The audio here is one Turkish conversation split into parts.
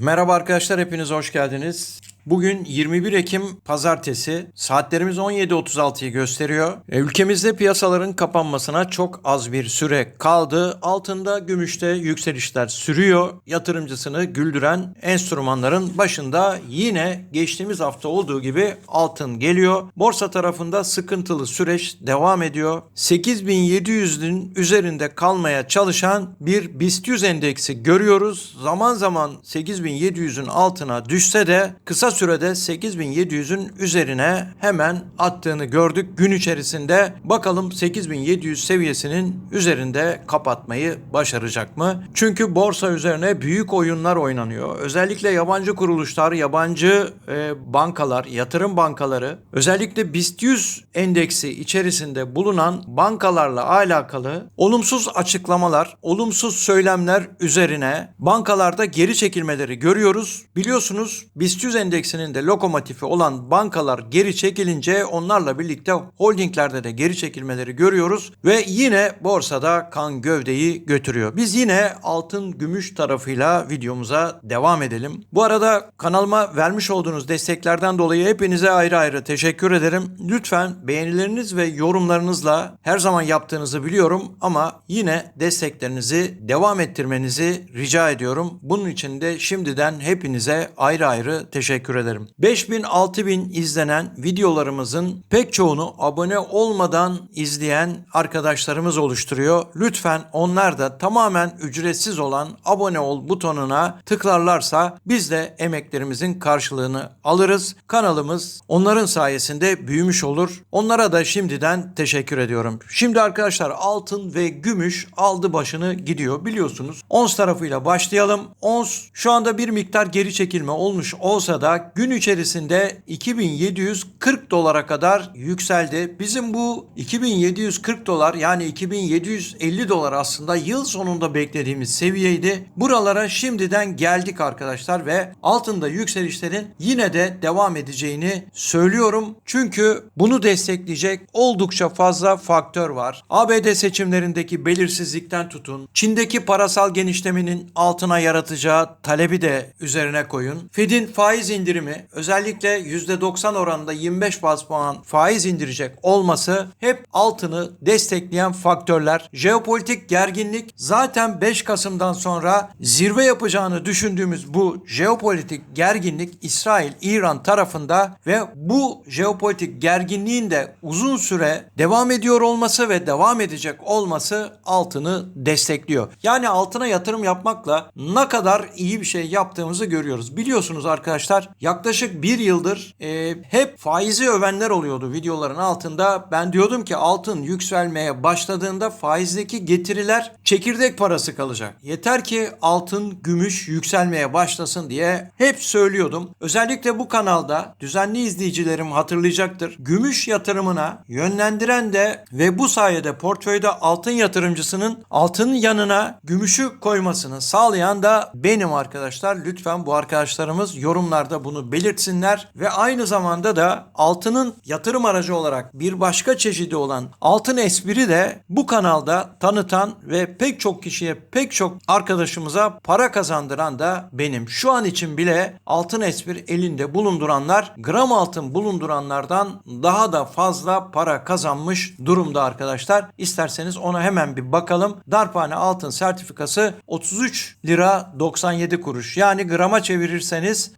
Merhaba arkadaşlar hepiniz hoş geldiniz. Bugün 21 Ekim pazartesi saatlerimiz 17.36'yı gösteriyor. E, Ülkemizde piyasaların kapanmasına çok az bir süre kaldı. Altında gümüşte yükselişler sürüyor. Yatırımcısını güldüren enstrümanların başında yine geçtiğimiz hafta olduğu gibi altın geliyor. Borsa tarafında sıkıntılı süreç devam ediyor. 8700'ün üzerinde kalmaya çalışan bir BIST 100 endeksi görüyoruz. Zaman zaman 8700'ün altına düşse de kısa sürede 8700'ün üzerine hemen attığını gördük. Gün içerisinde bakalım 8700 seviyesinin üzerinde kapatmayı başaracak mı? Çünkü borsa üzerine büyük oyunlar oynanıyor. Özellikle yabancı kuruluşlar, yabancı e, bankalar, yatırım bankaları, özellikle BIST 100 endeksi içerisinde bulunan bankalarla alakalı olumsuz açıklamalar, olumsuz söylemler üzerine bankalarda geri çekilmeleri görüyoruz. Biliyorsunuz BIST 100 endeksinin de lokomotifi olan bankalar geri çekilince onlarla birlikte holdinglerde de geri çekilmeleri görüyoruz ve yine borsada kan gövdeyi götürüyor. Biz yine altın gümüş tarafıyla videomuza devam edelim. Bu arada kanalıma vermiş olduğunuz desteklerden dolayı hepinize ayrı ayrı teşekkür ederim. Lütfen beğenileriniz ve yorumlarınızla her zaman yaptığınızı biliyorum ama yine desteklerinizi devam ettirmenizi rica ediyorum. Bunun için de şimdiden hepinize ayrı ayrı teşekkür ederim. 5000 6000 izlenen videolarımızın pek çoğunu abone olmadan izleyen arkadaşlarımız oluşturuyor. Lütfen onlar da tamamen ücretsiz olan abone ol butonuna tıklarlarsa biz de emeklerimizin karşılığını alırız. Kanalımız onların sayesinde büyümüş olur. Onlara da şimdiden teşekkür ediyorum. Şimdi arkadaşlar altın ve gümüş aldı başını gidiyor biliyorsunuz. Ons tarafıyla başlayalım. Ons şu anda bir miktar geri çekilme olmuş olsa da gün içerisinde 2740 dolara kadar yükseldi. Bizim bu 2740 dolar yani 2750 dolar aslında yıl sonunda beklediğimiz seviyeydi. Buralara şimdiden geldik arkadaşlar ve altında yükselişlerin yine de devam edeceğini söylüyorum. Çünkü bunu destekleyecek oldukça fazla faktör var. ABD seçimlerindeki belirsizlikten tutun, Çin'deki parasal genişlemenin altına yaratacağı talebi de üzerine koyun. Fed'in faiz indirimi özellikle %90 oranında 25 bas puan faiz indirecek olması hep altını destekleyen faktörler. Jeopolitik gerginlik zaten 5 Kasım'dan sonra zirve yapacağını düşündüğümüz bu jeopolitik gerginlik İsrail, İran tarafında ve bu jeopolitik gerginliğin de uzun süre devam ediyor olması ve devam edecek olması altını destekliyor. Yani altına yatırım yapmakla ne kadar iyi bir şey yaptığımızı görüyoruz. Biliyorsunuz arkadaşlar yaklaşık bir yıldır e, hep faizi övenler oluyordu videoların altında. Ben diyordum ki altın yükselmeye başladığında faizdeki getiriler çekirdek parası kalacak. Yeter ki altın, gümüş yükselmeye başlasın diye hep söylüyordum. Özellikle bu kanalda düzenli izleyicilerim hatırlayacaktır. Gümüş yatırımına yönlendiren de ve bu sayede portföyde altın yatırımcısının altının yanına gümüşü koymasını sağlayan da benim arkadaşlar. Lütfen bu arkadaşlarımız yorumlarda bunu belirtsinler ve aynı zamanda da altının yatırım aracı olarak bir başka çeşidi olan altın espri de bu kanalda tanıtan ve pek çok kişiye pek çok arkadaşımıza para kazandıran da benim. Şu an için bile altın espri elinde bulunduranlar gram altın bulunduranlardan daha da fazla para kazanmış durumda arkadaşlar. İsterseniz ona hemen bir bakalım. Darphane altın sertifikası 33 lira 97 kuruş. Yani grama çevirirseniz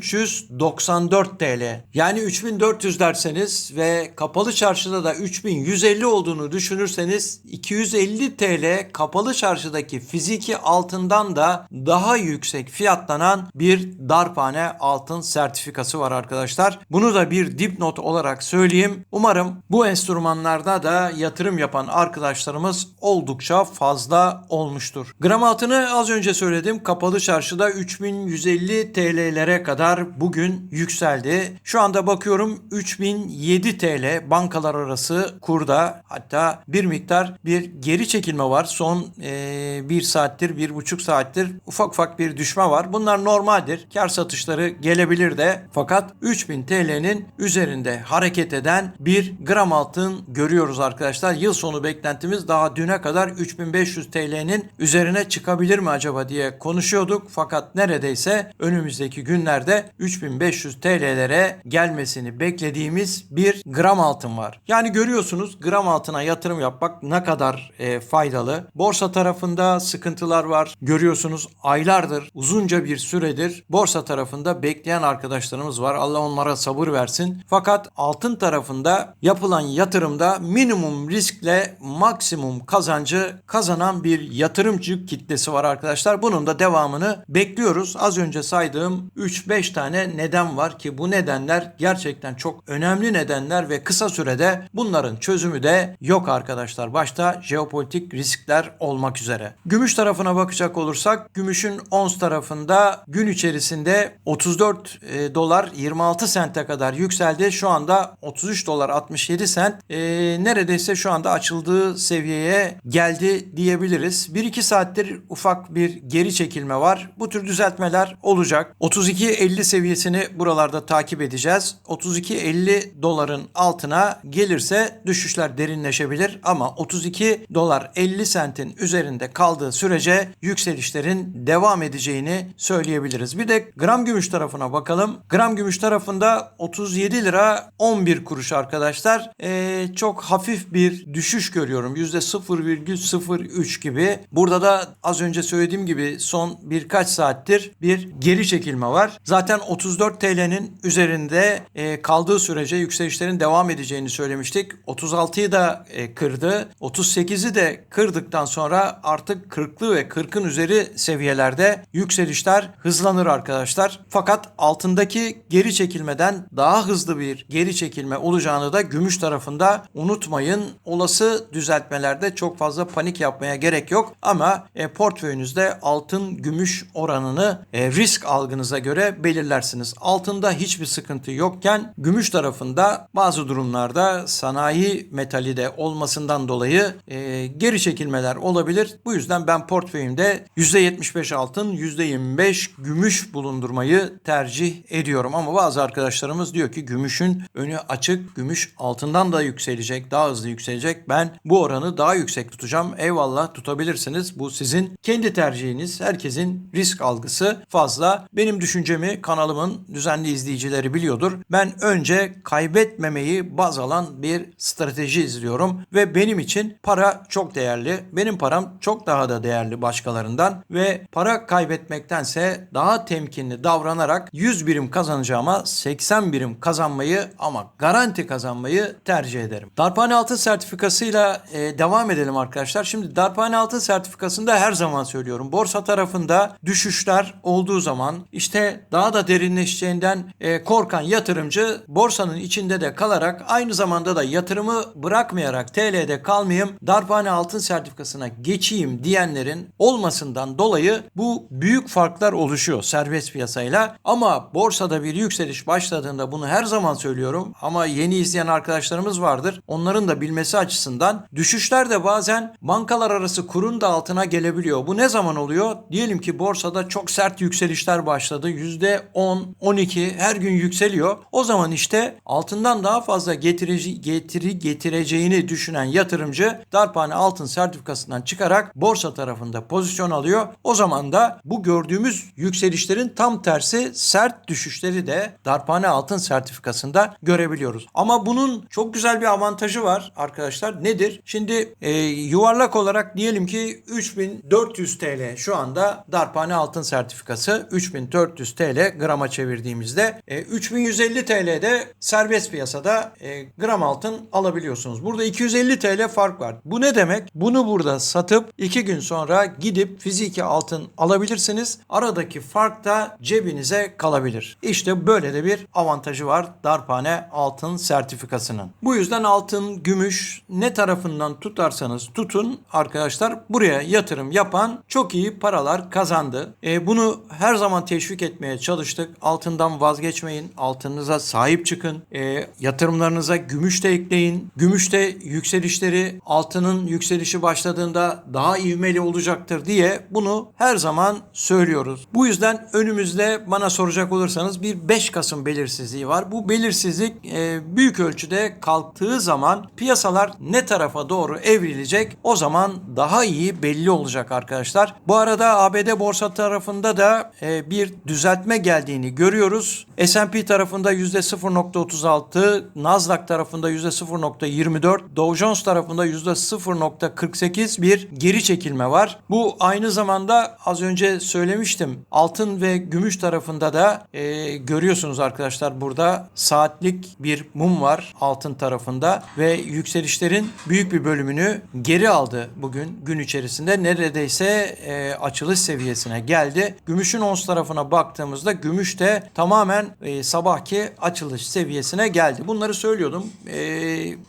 3394 TL. Yani 3400 derseniz ve kapalı çarşıda da 3150 olduğunu düşünürseniz 250 TL kapalı çarşıdaki fiziki altından da daha yüksek fiyatlanan bir darphane altın sertifikası var arkadaşlar. Bunu da bir dipnot olarak söyleyeyim. Umarım bu enstrümanlarda da yatırım yapan arkadaşlarımız oldukça fazla olmuştur. Gram altını az önce söyledim. Kapalı çarşıda 3150 TL'lere kadar kadar bugün yükseldi. Şu anda bakıyorum 3007 TL bankalar arası kurda hatta bir miktar bir geri çekilme var. Son e, bir saattir, bir buçuk saattir ufak ufak bir düşme var. Bunlar normaldir. Kar satışları gelebilir de fakat 3000 TL'nin üzerinde hareket eden bir gram altın görüyoruz arkadaşlar. Yıl sonu beklentimiz daha düne kadar 3500 TL'nin üzerine çıkabilir mi acaba diye konuşuyorduk. Fakat neredeyse önümüzdeki günlerde 3500 TL'lere gelmesini beklediğimiz bir gram altın var. Yani görüyorsunuz gram altına yatırım yapmak ne kadar e, faydalı. Borsa tarafında sıkıntılar var. Görüyorsunuz aylardır, uzunca bir süredir borsa tarafında bekleyen arkadaşlarımız var. Allah onlara sabır versin. Fakat altın tarafında yapılan yatırımda minimum riskle maksimum kazancı kazanan bir yatırımcı kitlesi var arkadaşlar. Bunun da devamını bekliyoruz. Az önce saydığım 3-5 tane neden var ki bu nedenler gerçekten çok önemli nedenler ve kısa sürede bunların çözümü de yok arkadaşlar. Başta jeopolitik riskler olmak üzere. Gümüş tarafına bakacak olursak gümüşün ons tarafında gün içerisinde 34 e, dolar 26 sente kadar yükseldi. Şu anda 33 dolar 67 sent e, neredeyse şu anda açıldığı seviyeye geldi diyebiliriz. 1-2 saattir ufak bir geri çekilme var. Bu tür düzeltmeler olacak. 32.50 seviyesini buralarda takip edeceğiz. 32.50 doların altına gelirse düşüşler derinleşebilir ama 32 dolar 50 sentin üzerinde kaldığı sürece yükselişlerin devam edeceğini söyleyebiliriz. Bir de gram gümüş tarafına bakalım. Gram gümüş tarafında 37 lira 11 kuruş arkadaşlar. Ee, çok hafif bir düşüş görüyorum. %0,03 gibi. Burada da az önce söylediğim gibi son birkaç saattir bir geri çekilme var. Zaten 34 TL'nin üzerinde e, kaldığı sürece yükselişlerin devam edeceğini söylemiştik. 36'yı da e, kırdı. 38'i de kırdıktan sonra artık 40'lı ve 40'ın üzeri seviyelerde yükselişler hızlanır arkadaşlar. Fakat altındaki geri çekilmeden daha hızlı bir geri çekilme olacağını da gümüş tarafında unutmayın. Olası düzeltmelerde çok fazla panik yapmaya gerek yok ama e, portföyünüzde altın gümüş oranını e, risk algınıza göre belirlersiniz. Altında hiçbir sıkıntı yokken gümüş tarafında bazı durumlarda sanayi metali de olmasından dolayı e, geri çekilmeler olabilir. Bu yüzden ben portföyümde %75 altın, %25 gümüş bulundurmayı tercih ediyorum. Ama bazı arkadaşlarımız diyor ki gümüşün önü açık, gümüş altından da yükselecek, daha hızlı yükselecek. Ben bu oranı daha yüksek tutacağım. Eyvallah tutabilirsiniz. Bu sizin kendi tercihiniz. Herkesin risk algısı fazla. Benim düşüncemi kanalımın düzenli izleyicileri biliyordur. Ben önce kaybetmemeyi baz alan bir strateji izliyorum ve benim için para çok değerli. Benim param çok daha da değerli başkalarından ve para kaybetmektense daha temkinli davranarak 100 birim kazanacağıma 80 birim kazanmayı ama garanti kazanmayı tercih ederim. Darphane altın sertifikasıyla e, devam edelim arkadaşlar. Şimdi darphane altın sertifikasında her zaman söylüyorum. Borsa tarafında düşüşler olduğu zaman işte daha da derinleşeceğinden e, korkan yatırımcı borsanın içinde de kalarak aynı zamanda da yatırımı bırakmayarak TL'de kalmayayım darphane altın sertifikasına geçeyim diyenlerin olmasından dolayı bu büyük farklar oluşuyor serbest piyasayla. Ama borsada bir yükseliş başladığında bunu her zaman söylüyorum ama yeni izleyen arkadaşlarımız vardır. Onların da bilmesi açısından düşüşler de bazen bankalar arası kurun da altına gelebiliyor. Bu ne zaman oluyor? Diyelim ki borsada çok sert yükselişler başladı. %10, 12 her gün yükseliyor. O zaman işte altından daha fazla getirici, getiri getireceğini düşünen yatırımcı darphane altın sertifikasından çıkarak borsa tarafında pozisyon alıyor. O zaman da bu gördüğümüz yükselişlerin tam tersi sert düşüşleri de darphane altın sertifikasında görebiliyoruz. Ama bunun çok güzel bir avantajı var arkadaşlar. Nedir? Şimdi e, yuvarlak olarak diyelim ki 3400 TL şu anda darphane altın sertifikası 3400 TL grama çevirdiğimizde e, 3150 TL'de serbest piyasada e, gram altın alabiliyorsunuz. Burada 250 TL fark var. Bu ne demek? Bunu burada satıp 2 gün sonra gidip fiziki altın alabilirsiniz. Aradaki fark da cebinize kalabilir. İşte böyle de bir avantajı var darphane altın sertifikasının. Bu yüzden altın, gümüş ne tarafından tutarsanız tutun arkadaşlar buraya yatırım yapan çok iyi paralar kazandı. E, bunu her zaman teşvik etmeye çalıştık. Altından vazgeçmeyin. Altınıza sahip çıkın. E, yatırımlarınıza gümüş de ekleyin. Gümüşte yükselişleri altının yükselişi başladığında daha ivmeli olacaktır diye bunu her zaman söylüyoruz. Bu yüzden önümüzde bana soracak olursanız bir 5 Kasım belirsizliği var. Bu belirsizlik e, büyük ölçüde kalktığı zaman piyasalar ne tarafa doğru evrilecek o zaman daha iyi belli olacak arkadaşlar. Bu arada ABD borsa tarafında da e, bir düzeltme geldiğini görüyoruz. S&P tarafında %0.36, Nasdaq tarafında %0.24, Dow Jones tarafında %0.48 bir geri çekilme var. Bu aynı zamanda az önce söylemiştim. Altın ve gümüş tarafında da e, görüyorsunuz arkadaşlar burada saatlik bir mum var altın tarafında ve yükselişlerin büyük bir bölümünü geri aldı bugün gün içerisinde. Neredeyse e, açılış seviyesine geldi. Gümüşün ons tarafına baktığımızda gümüş de tamamen e, sabahki açılış seviyesine geldi. Bunları söylüyordum. E,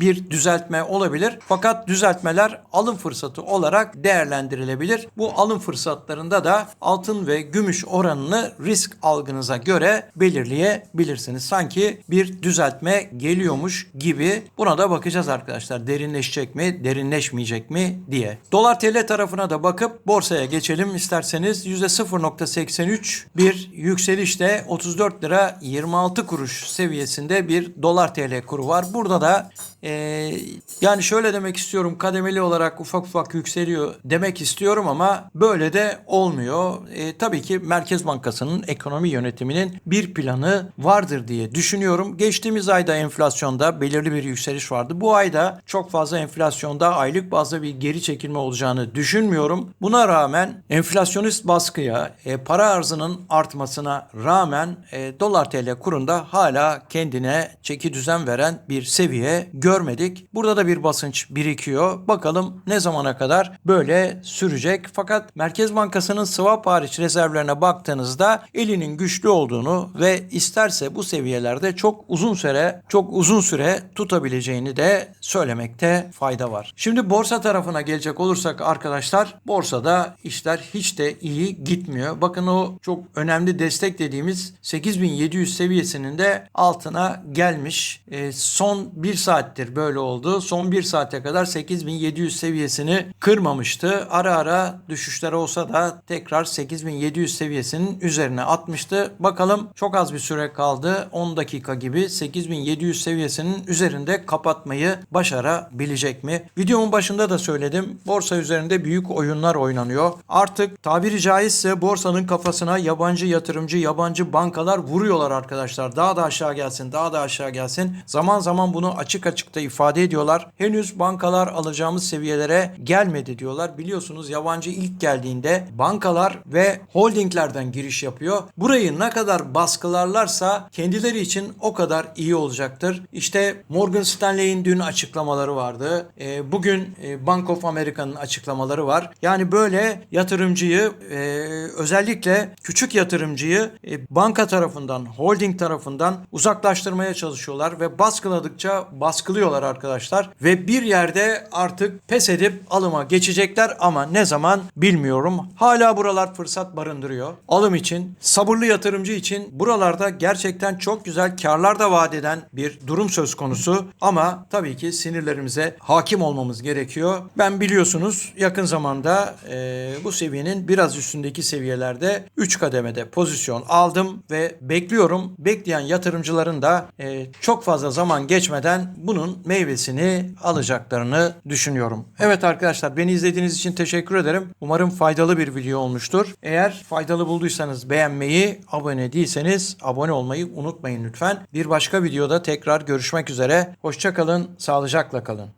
bir düzeltme olabilir. Fakat düzeltmeler alım fırsatı olarak değerlendirilebilir. Bu alım fırsatlarında da altın ve gümüş oranını risk algınıza göre belirleyebilirsiniz. Sanki bir düzeltme geliyormuş gibi buna da bakacağız arkadaşlar. Derinleşecek mi, derinleşmeyecek mi diye. Dolar TL tarafına da bakıp borsaya geçelim isterseniz. %0.83 bir yükselişte 34 lira 26 kuruş seviyesinde bir dolar TL kuru var. Burada da ee, yani şöyle demek istiyorum kademeli olarak ufak ufak yükseliyor demek istiyorum ama böyle de olmuyor. Ee, tabii ki Merkez Bankası'nın ekonomi yönetiminin bir planı vardır diye düşünüyorum. Geçtiğimiz ayda enflasyonda belirli bir yükseliş vardı. Bu ayda çok fazla enflasyonda aylık bazda bir geri çekilme olacağını düşünmüyorum. Buna rağmen enflasyonist baskıya, e, para arzının artmasına rağmen e, dolar TL kurunda hala kendine çeki düzen veren bir seviye görmedik. Burada da bir basınç birikiyor. Bakalım ne zamana kadar böyle sürecek. Fakat Merkez Bankası'nın swap hariç rezervlerine baktığınızda elinin güçlü olduğunu ve isterse bu seviyelerde çok uzun süre çok uzun süre tutabileceğini de söylemekte fayda var. Şimdi borsa tarafına gelecek olursak arkadaşlar borsada işler hiç de iyi gitmiyor. Bakın o çok önemli destek dediğimiz 8700 seviyesinin de altına gelmiş. E, son bir saattir böyle oldu. Son bir saate kadar 8700 seviyesini kırmamıştı. Ara ara düşüşler olsa da tekrar 8700 seviyesinin üzerine atmıştı. Bakalım çok az bir süre kaldı. 10 dakika gibi 8700 seviyesinin üzerinde kapatmayı başarabilecek mi? Videomun başında da söyledim. Borsa üzerinde büyük oyunlar oynanıyor. Artık tabiri caizse borsanın kafasına yabancı yatırımcı, yabancı bankalar vuruyorlar arkadaşlar. Daha da aşağı gelsin, daha da aşağı gelsin. Zaman zaman bunu açık açık da ifade ediyorlar. Henüz bankalar alacağımız seviyelere gelmedi diyorlar. Biliyorsunuz yabancı ilk geldiğinde bankalar ve holdinglerden giriş yapıyor. Burayı ne kadar baskılarlarsa kendileri için o kadar iyi olacaktır. İşte Morgan Stanley'in dün açıklamaları vardı. E, bugün e, Bank of America'nın açıklamaları var. Yani böyle yatırımcıyı e, özellikle küçük yatırımcıyı e, banka tarafından, holding tarafından uzaklaştırmaya çalışıyorlar ve baskıladıkça baskılıyorlar arkadaşlar. Ve bir yerde artık pes edip alıma geçecekler ama ne zaman bilmiyorum. Hala buralar fırsat barındırıyor. Alım için, sabırlı yatırımcı için buralarda gerçekten çok güzel karlar da vaat eden bir durum söz konusu. Ama tabii ki sinirlerimize hakim olmamız gerekiyor. Ben biliyorsunuz yakın zamanda e, bu seviyenin biraz üstündeki seviyelerde 3 kademede pozisyon aldım ve bekliyorum. Bekleyen yatırımcıların da e, çok fazla zaman geçmeden bunun meyvesini alacaklarını düşünüyorum. Evet arkadaşlar beni izlediğiniz için teşekkür ederim. Umarım faydalı bir video olmuştur. Eğer faydalı bulduysanız beğenmeyi, abone değilseniz abone olmayı unutmayın lütfen. Bir başka videoda tekrar görüşmek üzere. Hoşçakalın, sağlıcakla kalın.